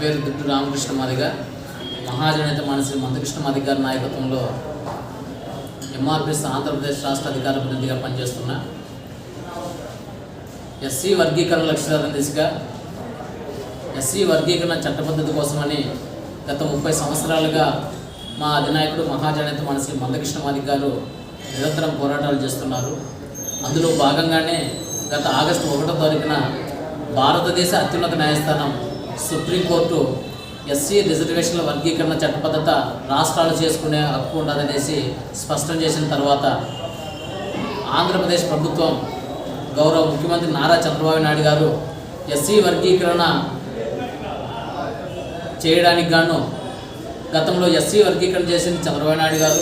పేరు దుడ్డు రామకృష్ణ మాదిగ. మహాజనేత మనశ్రీ మందకృష్ణ మాదిగ గారి నాయకత్వంలో ఎంఆర్పిఎస్ ఆంధ్రప్రదేశ్ రాష్ట్ర అధికార ప్రతినిధిగా పనిచేస్తున్నా ఎస్సీ వర్గీకరణ లక్ష్యాలను దిశగా ఎస్సీ వర్గీకరణ చట్టపద్ధతి కోసమని గత ముప్పై సంవత్సరాలుగా మా అధినాయకుడు మహాజనేత మనశ్రీ మందకృష్ణ మాదిక్ గారు నిరంతరం పోరాటాలు చేస్తున్నారు. అందులో భాగంగానే గత ఆగస్టు ఒకటో తారీఖున భారతదేశ అత్యున్నత న్యాయస్థానం సుప్రీంకోర్టు ఎస్సీ రిజర్వేషన్ల వర్గీకరణ చట్టబద్ధత రాష్ట్రాలు చేసుకునే హక్కు ఉండదనేసి స్పష్టం చేసిన తర్వాత ఆంధ్రప్రదేశ్ ప్రభుత్వం గౌరవ ముఖ్యమంత్రి నారా చంద్రబాబు నాయుడు గారు ఎస్సీ వర్గీకరణ చేయడానికి గాను గతంలో ఎస్సీ వర్గీకరణ చేసింది చంద్రబాబు నాయుడు గారు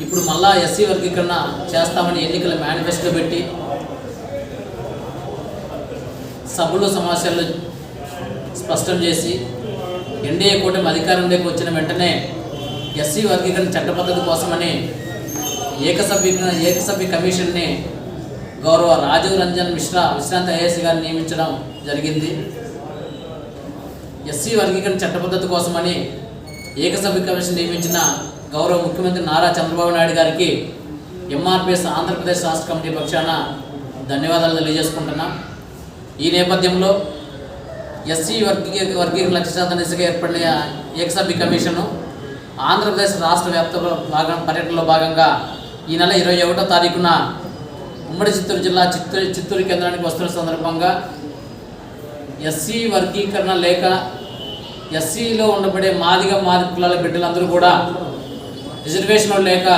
ఇప్పుడు మళ్ళా ఎస్సీ వర్గీకరణ చేస్తామని ఎన్నికల మేనిఫెస్టో పెట్టి సభలు సమావేశాల్లో స్పష్టం చేసి ఎన్డీఏ కూటమి అధికారంలోకి వచ్చిన వెంటనే ఎస్సీ వర్గీకరణ చట్టబద్ధత కోసమని ఏకసభ్య ఏకసభ్య కమిషన్ని గౌరవ రాజీవ్ రంజన్ మిశ్రా విశ్రాంత ఐఏఎస్ గారిని నియమించడం జరిగింది. ఎస్సీ వర్గీకరణ చట్టబద్ధత కోసమని ఏకసభ్య కమిషన్ నియమించిన గౌరవ ముఖ్యమంత్రి నారా చంద్రబాబు నాయుడు గారికి ఎంఆర్పిఎస్ ఆంధ్రప్రదేశ్ రాష్ట్ర కమిటీ పక్షాన ధన్యవాదాలు తెలియజేసుకుంటున్నాం. ఈ నేపథ్యంలో ఎస్సీ వర్గీయ వర్గీకరణ లక్ష్యార్థ దిశగా ఏర్పడిన ఏకసభ్య కమిషను ఆంధ్రప్రదేశ్ రాష్ట్ర వ్యాప్త భాగం పర్యటనలో భాగంగా ఈ నెల ఇరవై ఒకటో తారీఖున ఉమ్మడి చిత్తూరు జిల్లా చిత్తూరు చిత్తూరు కేంద్రానికి వస్తున్న సందర్భంగా ఎస్సీ వర్గీకరణ లేక ఎస్సీలో ఉండబడే మాదిగ మాది కులాల బిడ్డలందరూ కూడా రిజర్వేషన్ లేక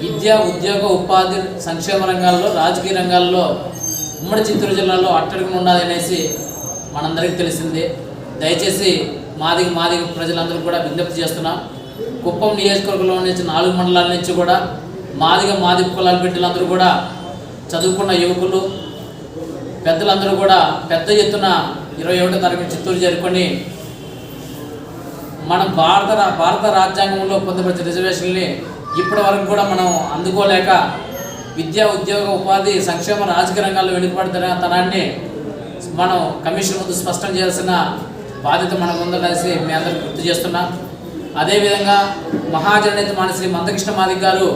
విద్య ఉద్యోగ ఉపాధి సంక్షేమ రంగాల్లో రాజకీయ రంగాల్లో ఉమ్మడి చిత్తూరు జిల్లాలో అట్టడుగున ఉన్నదనేసి మనందరికీ తెలిసిందే. దయచేసి మాదిగ మాదిగ ప్రజలందరూ కూడా విజ్ఞప్తి చేస్తున్నాం. కుప్పం నియోజకవర్గంలో నుంచి నాలుగు మండలాల నుంచి కూడా మాదిగ మాదిగ కులాల బిడ్డలందరూ కూడా చదువుకున్న యువకులు పెద్దలందరూ కూడా పెద్ద ఎత్తున ఇరవై ఒకటో తారీఖు చిత్తూరు చేరుకొని మన భారత భారత రాజ్యాంగంలో పొందుపరిచిన రిజర్వేషన్ని ఇప్పటి వరకు కూడా మనం అందుకోలేక విద్యా ఉద్యోగ ఉపాధి సంక్షేమ రాజకీయ రంగాల్లో వెనుకబడుతున్న తనాన్ని మనం కమిషన్ ముందు స్పష్టం చేయాల్సిన బాధ్యత మనకు ఉందనేసి మీ అందరికి గుర్తు చేస్తున్నాం. అదేవిధంగా మహాజననేత మానశ్రీ మందకృష్ణ మాదిక్ గారు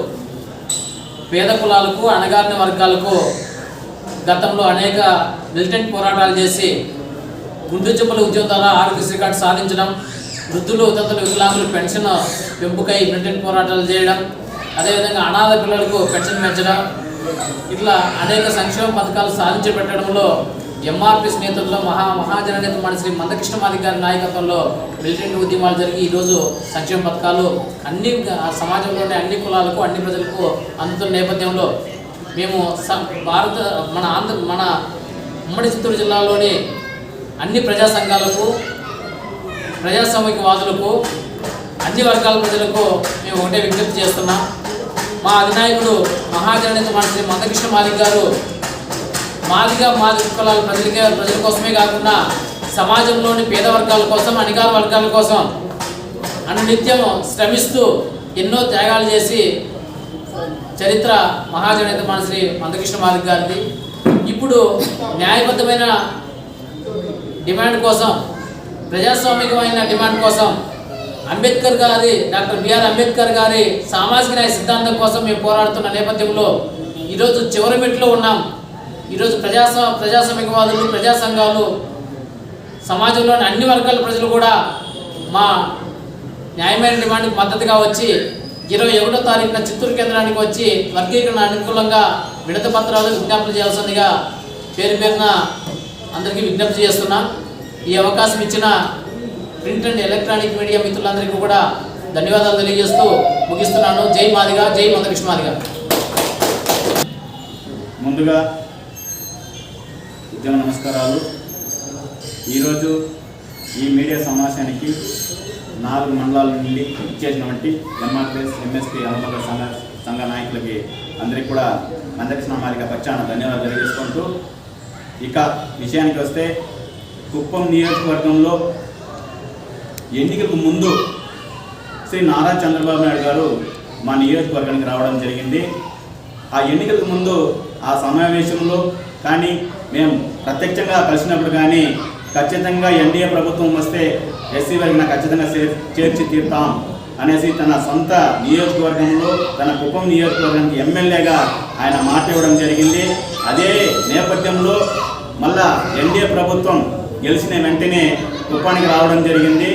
పేద కులాలకు అణగారిన వర్గాలకు గతంలో అనేక మిలిటెంట్ పోరాటాలు చేసి గుండు చెప్పుల ఉద్యోగం ద్వారా ఆరోగ్యశ్రీ కార్డు సాధించడం వృద్ధులు ఉదంతులు వికలాంగులు పెన్షన్ పెంపుకై మిలిటెంట్ పోరాటాలు చేయడం అదేవిధంగా అనాథ పిల్లలకు పెన్షన్ పెంచడం ఇట్లా అనేక సంక్షేమ పథకాలు సాధించి పెట్టడంలో ఎంఆర్పిస్ నేతృత్వంలో మహా మహాజననేత మన శ్రీ మందకృష్ణ మాదిక్ గారి నాయకత్వంలో మిలిటెంట్ ఉద్యమాలు జరిగి ఈరోజు సంక్షేమ పథకాలు అన్ని ఆ సమాజంలోని అన్ని కులాలకు అన్ని ప్రజలకు అందుతున్న నేపథ్యంలో మేము భారత మన ఆంధ్ర మన ఉమ్మడి చిత్తూరు జిల్లాలోని అన్ని ప్రజా సంఘాలకు ప్రజాస్వామికవాదులకు అన్ని వర్గాల ప్రజలకు మేము ఒకటే విజ్ఞప్తి చేస్తున్నాం. మా అధినాయకుడు మహాజననేత మన శ్రీ మందకృష్ణ మాదిక్ గారు మాదిగా మాది కులాల ప్రజలకే ప్రజల కోసమే కాకుండా సమాజంలోని పేద వర్గాల కోసం అధికార వర్గాల కోసం అనునిత్యం శ్రమిస్తూ ఎన్నో త్యాగాలు చేసి చరిత్ర మహాజనేత మన శ్రీ మందకృష్ణ మాదిక్ గారిది. ఇప్పుడు న్యాయబద్ధమైన డిమాండ్ కోసం ప్రజాస్వామికమైన డిమాండ్ కోసం అంబేద్కర్ గారి డాక్టర్ బిఆర్ అంబేద్కర్ గారి సామాజిక న్యాయ సిద్ధాంతం కోసం మేము పోరాడుతున్న నేపథ్యంలో ఈరోజు చివరి మెట్లో ఉన్నాం. ఈరోజు ప్రజాస్వా ప్రజాస్వామికవాదులు ప్రజా సంఘాలు సమాజంలోని అన్ని వర్గాల ప్రజలు కూడా మా న్యాయమైన డిమాండ్కి మద్దతుగా వచ్చి ఇరవై ఒకటో తారీఖున చిత్తూరు కేంద్రానికి వచ్చి వర్గీకరణ అనుకూలంగా విడత పత్రాలు విజ్ఞాపన చేయాల్సిందిగా పేరు పేరున అందరికీ విజ్ఞప్తి చేస్తున్నా. ఈ అవకాశం ఇచ్చిన ప్రింట్ అండ్ ఎలక్ట్రానిక్ మీడియా మిత్రులందరికీ కూడా ధన్యవాదాలు తెలియజేస్తూ ముగిస్తున్నాను. జై మాదిగా జై మందకృష్ణ మాదిగా. ముందుగా ఉద్యమ నమస్కారాలు. ఈరోజు ఈ మీడియా సమావేశానికి నాలుగు మండలాల నుండి ఇచ్చేసినటువంటి ఎంఆర్ఎస్ ఎంఎస్పీ అనుబంధ సంఘ సంఘ నాయకులకి అందరికీ కూడా అందరికీ మాలిక పచ్చాన ధన్యవాదాలు తెలియజేసుకుంటూ ఇక విషయానికి వస్తే కుప్పం నియోజకవర్గంలో ఎన్నికలకు ముందు శ్రీ నారా చంద్రబాబు నాయుడు గారు మా నియోజకవర్గానికి రావడం జరిగింది. ఆ ఎన్నికలకు ముందు ఆ సమావేశంలో కానీ మేము ప్రత్యక్షంగా కలిసినప్పుడు కానీ ఖచ్చితంగా ఎన్డీఏ ప్రభుత్వం వస్తే ఎస్సీ వారికి ఖచ్చితంగా చేర్- చేర్చి తీర్తాం అనేసి తన సొంత నియోజకవర్గంలో తన కుప్పం నియోజకవర్గానికి ఎమ్మెల్యేగా ఆయన మాట ఇవ్వడం జరిగింది. అదే నేపథ్యంలో మళ్ళా ఎన్డీఏ ప్రభుత్వం గెలిచిన వెంటనే కుప్పానికి రావడం జరిగింది.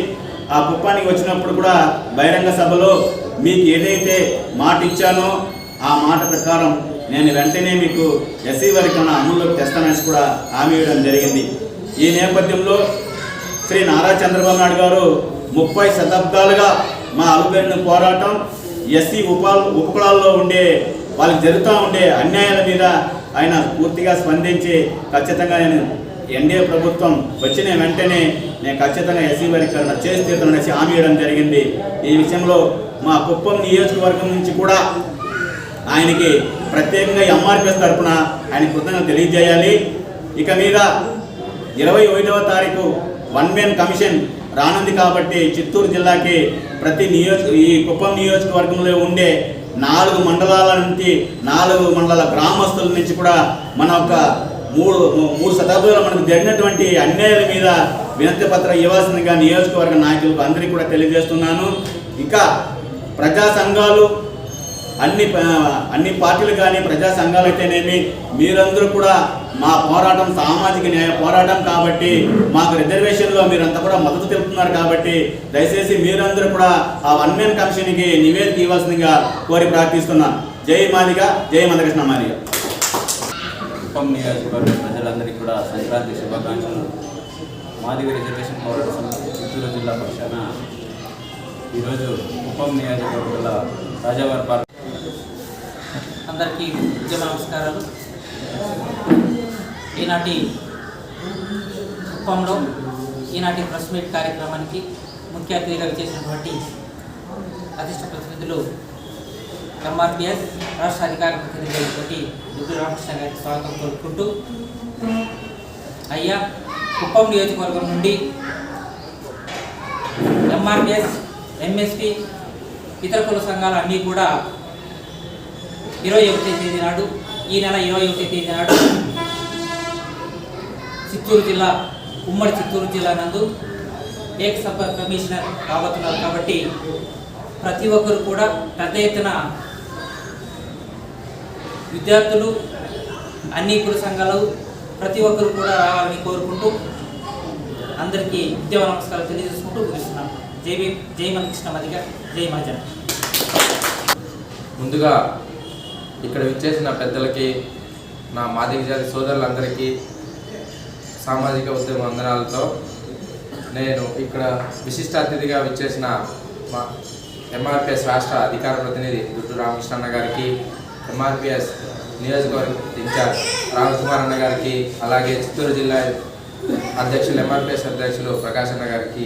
ఆ కుప్పానికి వచ్చినప్పుడు కూడా బహిరంగ సభలో మీకు ఏదైతే మాట ఇచ్చానో ఆ మాట ప్రకారం నేను వెంటనే మీకు ఎస్సీ వర్గం అమల్లోకి తెస్తానని కూడా హామీ ఇవ్వడం జరిగింది. ఈ నేపథ్యంలో శ్రీ నారా చంద్రబాబు నాయుడు గారు ముప్పై శతాబ్దాలుగా మా అలుపేరిన పోరాటం ఎస్సీ ఉప ఉపకులాల్లో ఉండే వాళ్ళకి జరుగుతూ ఉండే అన్యాయాల మీద ఆయన పూర్తిగా స్పందించి ఖచ్చితంగా నేను ఎన్డీఏ ప్రభుత్వం వచ్చిన వెంటనే నేను ఖచ్చితంగా ఎస్సీ వర్గీకరణ చేసి తీరుతాననేసి హామీ ఇవ్వడం జరిగింది. ఈ విషయంలో మా కుప్పం నియోజకవర్గం నుంచి కూడా ఆయనకి ప్రత్యేకంగా ఎంఆర్పిఎస్ తరఫున ఆయన కృతజ్ఞత తెలియజేయాలి. ఇక మీద ఇరవై ఐదవ తారీఖు వన్ మెన్ కమిషన్ రానుంది కాబట్టి చిత్తూరు జిల్లాకి ప్రతి నియోజక ఈ కుప్పం నియోజకవర్గంలో ఉండే నాలుగు మండలాల నుంచి నాలుగు మండల గ్రామస్తుల నుంచి కూడా మన ఒక మూడు మూడు శతాబ్దాలు మనకు జరిగినటువంటి అన్యాయాల మీద వినతి పత్రం ఇవ్వాల్సిందిగా నియోజకవర్గ నాయకులకు అందరికీ కూడా తెలియజేస్తున్నాను. ఇంకా ప్రజా సంఘాలు అన్ని అన్ని పార్టీలు కానీ ప్రజా సంఘాలు అయితేనేమి మీరందరూ కూడా మా పోరాటం సామాజిక న్యాయ పోరాటం కాబట్టి మాకు రిజర్వేషన్లో మీరంతా కూడా మద్దతు తెలుపుతున్నారు కాబట్టి దయచేసి మీరందరూ కూడా ఆ వన్ మెన్ కమిషన్కి నివేదిక ఇవ్వాల్సిందిగా కోరి ప్రార్థిస్తున్నాను జై మాదిగ జై మందకృష్ణ మాదిగ. కుప్పం నియోజకవర్గ ప్రజలందరికీ కూడా సంక్రాంతి శుభాకాంక్షలు. మాదిగ రిజర్వేషన్ పోరాట సమితి చిత్తూరు జిల్లా పక్షాన ఈరోజు కుప్పం నియోజకవర్గంల రాజావారి పార్క్ అందరికీ ఉద్యమ నమస్కారాలు. ఈనాటి కుప్పంలో ఈనాటి ప్రెస్ మీట్ కార్యక్రమానికి ముఖ్య అతిథిగా విచ్చేసినటువంటి అధిష్ట ప్రతినిధులు ఎంఆర్పిఎస్ రాష్ట్ర అధికార ప్రతినిధి అయినటువంటి దుడ్డు రామకృష్ణ గారికి స్వాగతం కోరుకుంటూ అయ్యా కుప్పం నియోజకవర్గం నుండి ఎంఆర్పిఎస్ ఎంఎస్పి ఇతర కుల సంఘాలు అన్నీ కూడా ఇరవై ఒకటి తేదీ నాడు ఈ నెల ఇరవై ఒకటి తేదీ నాడు చిత్తూరు జిల్లా ఉమ్మడి చిత్తూరు జిల్లా నందు ఏక సభ కమిషనర్ కాబోతున్నారు కాబట్టి ప్రతి ఒక్కరు కూడా పెద్ద ఎత్తున విద్యార్థులు అన్ని కుల సంఘాలు ప్రతి ఒక్కరు కూడా రావాలని కోరుకుంటూ అందరికీ ఉద్యమ నమస్కారాలు తెలియజేసుకుంటూ ముగిస్తున్నాం. జై భీమ్ జై మంకృష్ణ మదిగా జై మహజన్ ముందుగా ఇక్కడ విచ్చేసిన పెద్దలకి నా మాదిక జాతి సోదరులందరికీ సామాజిక ఉద్యమ వందనాలతో నేను ఇక్కడ విశిష్ట అతిథిగా విచ్చేసిన మా ఎంఆర్పిఎస్ రాష్ట్ర అధికార ప్రతినిధి దుడ్డు రామకృష్ణ గారికి ఎంఆర్పిఎస్ నియోజకవర్గ ఇన్ఛార్జ్ రామకుమార్ అన్న గారికి అలాగే చిత్తూరు జిల్లా అధ్యక్షులు ఎంఆర్పిఎస్ అధ్యక్షులు ప్రకాష్ అన్న గారికి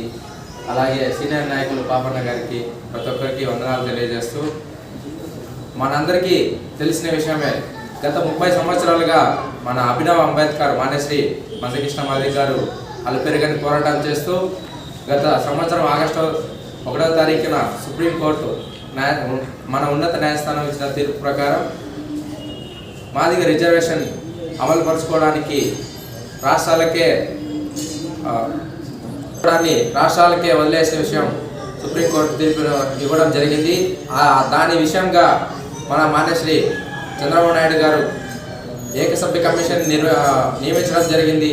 అలాగే సీనియర్ నాయకులు పాపన్న గారికి ప్రతి ఒక్కరికి వందనాలు తెలియజేస్తూ మనందరికీ తెలిసిన విషయమే. గత ముప్పై సంవత్సరాలుగా మన అభినవ్ అంబేద్కర్ మానేశ్రీ మందకృష్ణ మాదిరి గారు అలుపెరుగని పోరాటం చేస్తూ గత సంవత్సరం ఆగస్టు ఒకటో తారీఖున సుప్రీంకోర్టు న్యాయ మన ఉన్నత న్యాయస్థానం ఇచ్చిన తీర్పు ప్రకారం మాదిగ రిజర్వేషన్ అమలు పరుచుకోవడానికి రాష్ట్రాలకే రాష్ట్రాలకే వదిలేసే విషయం సుప్రీంకోర్టు తీర్పు ఇవ్వడం జరిగింది. దాని విషయంగా మన మాన్యశ్రీ చంద్రబాబు నాయుడు గారు ఏకసభ్య కమిషన్ నిర్వ నియమించడం జరిగింది.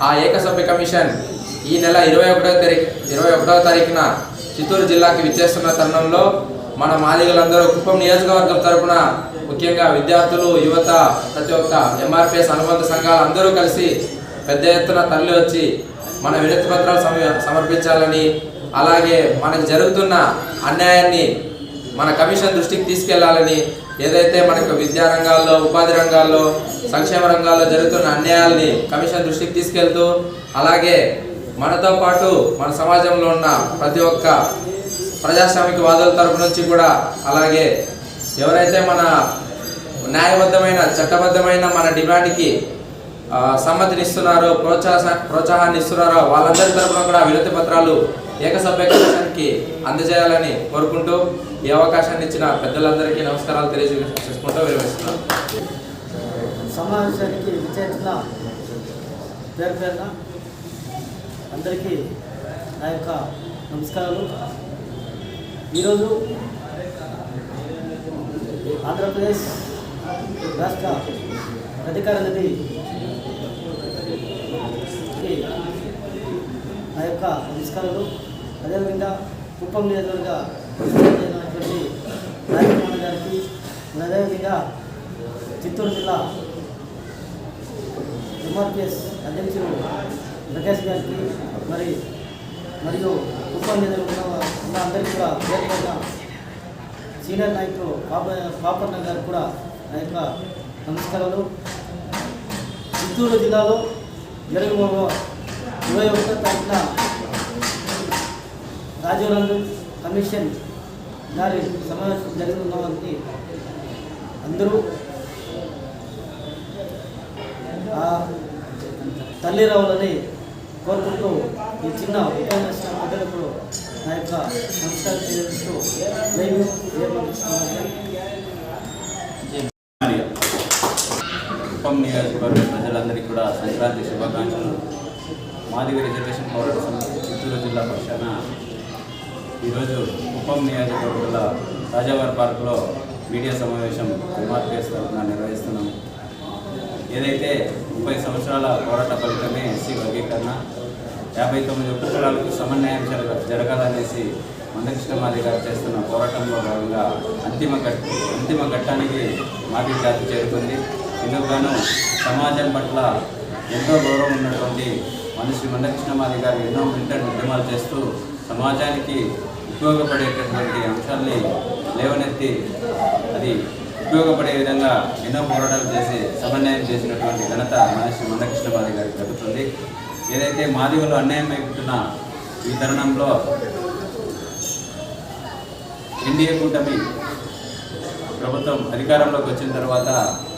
ఆ ఏకసభ్య కమిషన్ ఈ నెల ఇరవై ఒకటో తారీఖు ఇరవై ఒకటో తారీఖున చిత్తూరు జిల్లాకి విచ్చేస్తున్న తరుణంలో మన మాదిగలందరూ కుప్పం నియోజకవర్గం తరపున ముఖ్యంగా విద్యార్థులు యువత ప్రతి ఒక్క ఎంఆర్పిఎస్ అనుబంధ సంఘాలు అందరూ కలిసి పెద్ద ఎత్తున తరలి వచ్చి మన వినతి పత్రాలు సమ- సమర్పించాలని అలాగే మనకు జరుగుతున్న అన్యాయాన్ని మన కమిషన్ దృష్టికి తీసుకెళ్ళాలని ఏదైతే మనకు విద్యా రంగాల్లో ఉపాధి రంగాల్లో సంక్షేమ రంగాల్లో జరుగుతున్న అన్యాయాల్ని కమిషన్ దృష్టికి తీసుకెళ్తూ అలాగే మనతో పాటు మన సమాజంలో ఉన్న ప్రతి ఒక్క ప్రజాస్వామిక వాదుల తరపు నుంచి కూడా అలాగే ఎవరైతే మన న్యాయబద్ధమైన చట్టబద్ధమైన మన డిమాండ్కి సమ్మతినిస్తున్నారో ప్రోత్సాహ ప్రోత్సాహాన్ని ఇస్తున్నారో వాళ్ళందరి తరపున కూడా వినతి పత్రాలు ఏకసభ్య కమిషన్కి అందజేయాలని కోరుకుంటూ ఈ అవకాశాన్ని ఇచ్చిన పెద్దలందరికీ నమస్కారాలు తెలియజేసుకుంటూ విరమిస్తున్నాను సమావేశానికి విచ్చేసిన పేరు పేరున అందరికీ నా యొక్క నమస్కారాలు. ఈరోజు ఆంధ్రప్రదేశ్ రాష్ట్ర అధికార నిధి నా యొక్క నమస్కారాలు. అదేవిధంగా కుప్పం నియోజకవర్గ ప్రెసిడెంట్ అయినటువంటి రాజమోహన్ గారికి అదేవిధంగా చిత్తూరు జిల్లా ఎంఆర్పిఎస్ అధ్యక్షులు ప్రకాష్ గారికి మరి మరియు కుప్పం నియోజకవర్గంలో ఉన్న అందరికీ కూడా పేరుపైన సీనియర్ నాయకులు పాప పాపన్న గారికి కూడా నా యొక్క నమస్కారాలు. చిత్తూరు జిల్లాలో జరగబో ఇరవై ఒకటో తారీఖున రాజీవ్ గాంధీ కమిషన్ గారి సమావేశం జరుగుతున్నవారికి అందరూ తల్లి రావాలని కోరుకుంటూ ఈ చిన్న ఉపన్యాసం మొదలకు నా యొక్క సంస్కారం తెలియజేస్తూ జై కుప్పం నియోజకవర్గ ప్రజలందరికీ కూడా సంక్రాంతి శుభాకాంక్షలు మాదిగ రిజర్వేషన్ పోరాట చిత్తూరు జిల్లా పక్షాన ఈరోజు కుప్పం నియోజకవర్గంలో రాజావారి పార్కులో మీడియా సమావేశం ఎంఆర్పిఎస్ తరఫున నిర్వహిస్తున్నాము ఏదైతే ముప్పై సంవత్సరాల పోరాట ఫలితమే ఎస్సీ వర్గీకరణ యాభై తొమ్మిది ఉపకులాలకు సమన్వయం జరగ జరగాలనేసి మందకృష్ణమాది గారు చేస్తున్న పోరాటంలో భాగంగా అంతిమ ఘట్ అంతిమ ఘట్టానికి మాది జాతి చేరుకుంది. ఇందుకుగాను సమాజం పట్ల ఎంతో గౌరవం ఉన్నటువంటి మనిషి మందకృష్ణమాది గారు ఎన్నో మిలిటెంట్ ఉద్యమాలు చేస్తూ సమాజానికి ఉపయోగపడేటటువంటి అంశాల్ని లేవనెత్తి అది ఉపయోగపడే విధంగా ఎన్నో పోరాటాలు చేసి సమన్వయం చేసినటువంటి ఘనత మనిషి మందకృష్ణమాది గారికి దక్కుతుంది ఏదైతే మాదిగలు అన్యాయం అయిపోతున్న ఈ తరుణంలో ఎన్డీఏ కూటమి ప్రభుత్వం అధికారంలోకి వచ్చిన తర్వాత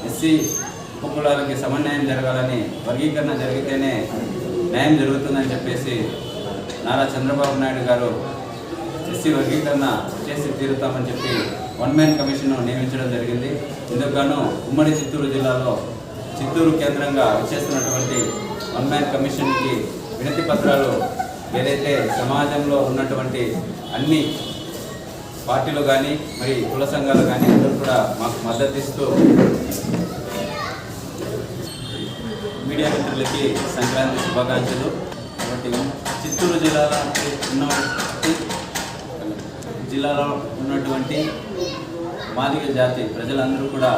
ఎస్సీ ఉపకులాలకి సమన్వయం జరగాలని వర్గీకరణ జరిగితేనే న్యాయం జరుగుతుందని చెప్పేసి నారా చంద్రబాబు నాయుడు గారు ఎస్సీ వర్గీకరణ చేసి తీరుతామని చెప్పి వన్ మ్యాన్ కమిషన్ నియమించడం జరిగింది. ఇందుకు గాను ఉమ్మడి చిత్తూరు జిల్లాలో చిత్తూరు కేంద్రంగా విచ్చేస్తున్నటువంటి వన్ మ్యాన్ కమిషన్కి వినతి పత్రాలు ఏదైతే సమాజంలో ఉన్నటువంటి అన్ని పార్టీలు కానీ మరి కుల సంఘాలు కానీ అందరూ కూడా మాకు మద్దతు ఇస్తూ మీడియా మిత్రులకి సంక్రాంతి శుభాకాంక్షలు. కాబట్టి చిత్తూరు జిల్లాలో ఉన్నటువంటి జిల్లాలో ఉన్నటువంటి మాదిక జాతి ప్రజలందరూ కూడా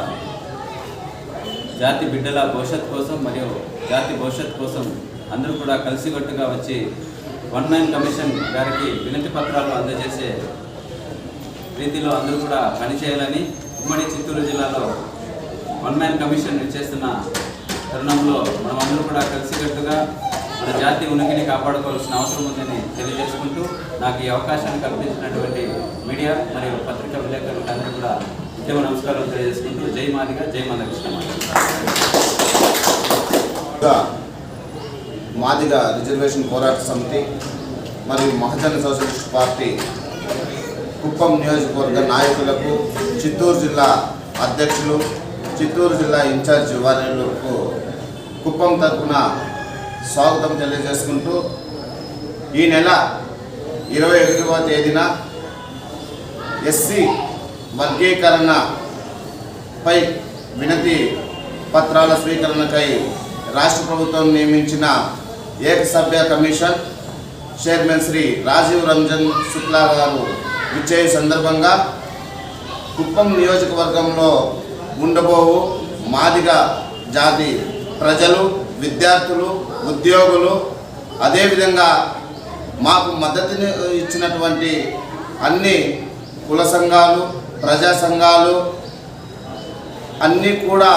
జాతి బిడ్డల భవిష్యత్ కోసం మరియు జాతి భవిష్యత్ కోసం అందరూ కూడా కలిసికట్టుగా వచ్చి వన్ మ్యాన్ కమిషన్ గారికి వినతి పత్రాలు అందజేసే రీతిలో అందరూ కూడా పనిచేయాలని ఉమ్మడి చిత్తూరు జిల్లాలో వన్ మ్యాన్ కమిషన్ చేస్తున్న తరుణంలో మనమందరూ కూడా కలిసికట్టుగా మన జాతి ఉనికిని కాపాడుకోవాల్సిన అవసరం ఉందని తెలియజేసుకుంటూ నాకు ఈ అవకాశాన్ని కల్పించినటువంటి మీడియా మరియు పత్రికా విలేకరులకు అందరూ కూడా ఉద్యమ నమస్కారం తెలియజేసుకుంటూ జై మాదిగా జై మందకృష్ణ మాదిగ. రిజర్వేషన్ పోరాట సమితి మరియు మహజన సోషలిస్ట్ పార్టీ కుప్పం నియోజకవర్గ నాయకులకు చిత్తూరు జిల్లా అధ్యక్షులు చిత్తూరు జిల్లా ఇన్ఛార్జ్ వారికి కుప్పం తరఫున స్వాగతం తెలియజేసుకుంటూ ఈ నెల ఇరవై ఒకటవ తేదీన ఎస్సీ వర్గీకరణపై వినతి పత్రాల స్వీకరణకై రాష్ట్ర ప్రభుత్వం నియమించిన ఏకసభ్య కమిషన్ చైర్మన్ శ్రీ రాజీవ్ రంజన్ శుక్లా గారు విచ్చే సందర్భంగా కుప్పం నియోజకవర్గంలో ఉండబోవు మాదిగ జాతి ప్రజలు విద్యార్థులు ఉద్యోగులు అదేవిధంగా మాకు మద్దతుని ఇచ్చినటువంటి అన్ని కుల సంఘాలు ప్రజా సంఘాలు అన్నీ కూడా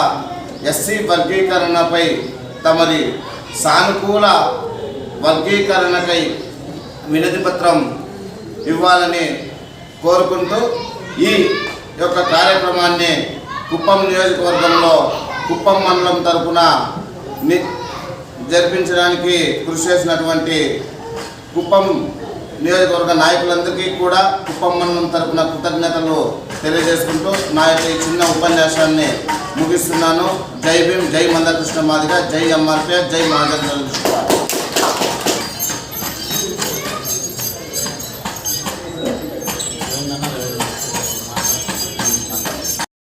ఎస్సీ వర్గీకరణపై తమరి సానుకూల వర్గీకరణకై వినతి పత్రం ఇవ్వాలని కోరుకుంటూ ఈ యొక్క కార్యక్రమాన్ని కుప్పం నియోజకవర్గంలో కుప్పం మండలం తరపున జరిపించడానికి కృషి చేసినటువంటి కుప్పం నియోజకవర్గ నాయకులందరికీ కూడా కుప్పం మండలం తరపున కృతజ్ఞతలు తెలియజేసుకుంటూ నా యొక్క ఈ చిన్న ఉపన్యాసాన్ని ముగిస్తున్నాను. జై భీమ్ జై మందకృష్ణ మాదిగ జై ఎంఆర్పీ జై మహాజన్